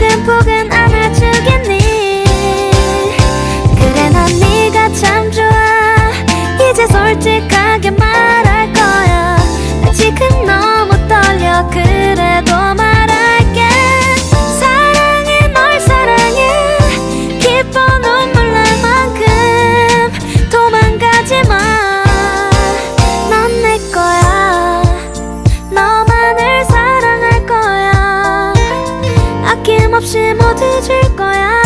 포근포근 안아주겠니? 그래 난 네가 참 좋아. 이제 솔직 아낌없이 모두 줄 거야